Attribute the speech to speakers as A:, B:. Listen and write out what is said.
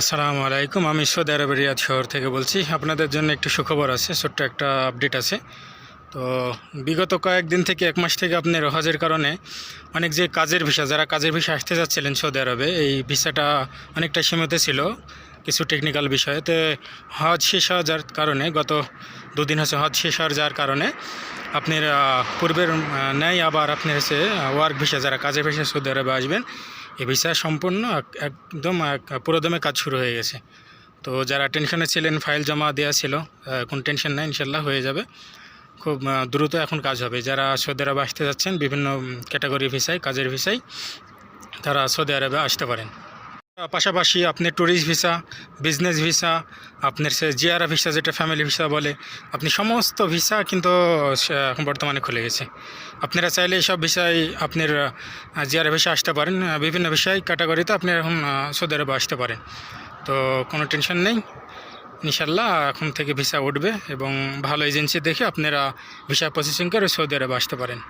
A: আসসালামু আলাইকুম। আমি সৌদি আরবের রিয়াদ শহর থেকে বলছি। আপনাদের জন্য একটু সুখবর আছে, ছোট্ট একটা আপডেট আছে। তো বিগত কয়েকদিন থেকে এক মাস থেকে আপনার হজের কারণে অনেক যে কাজের ভিসা, যারা কাজের ভিসা আসতে যাচ্ছিলেন সৌদি আরবে, এই ভিসাটা অনেকটা সীমিত ছিল। কিছু টেকনিক্যাল বিষয়ে তো হজ শেষ হওয়ার যার কারণে, গত দুদিন হচ্ছে হজ শেষ হওয়ার যার কারণে আপনার পূর্বের ন্যায় আবার আপনি হচ্ছে ওয়ার্ক ভিসা যারা কাজের ভিসা সৌদি আরবে আসবেন, এই ভিসা সম্পূর্ণ এক- একদম এক, পুরোদমে কাজ শুরু হয়ে গেছে। তো যারা টেনশনে ছিলেন ফাইল জমা দেওয়া ছিল এখন টেনশন নাই ইনশাল্লাহ হয়ে যাবে। খুব দ্রুত এখন কাজ হবে। যারা সৌদি আরবে আসতে যাচ্ছেন, বিভিন্ন ক্যাটাগরি ভিসায় কাজের ভিসায় তারা সৌদি আরবে আসতে পারেন। পাশাপাশি আপনি ট্যুরিস্ট ভিসা বিজনেস ভিসা আপনার সে জিয়ারা ভিসা যেটা ফ্যামিলি ভিসা বলে, আপনি সমস্ত ভিসা কিন্তু এখন বর্তমানে খুলে গেছে। আপনারা চাইলে সব ভিসায় আপনার জিয়ারা ভিসা আসতে পারেন বিভিন্ন ভিসায় ক্যাটাগরিতে আপনি এখন সৌদি আরবে আসতে পারেন। তো কোনো টেনশন নেই। ইনশাল্লাহ এখন থেকে ভিসা উঠবে এবং ভালো এজেন্সি দেখে আপনারা ভিসা প্রসেসিং করে সৌদি আরবে আসতে পারেন।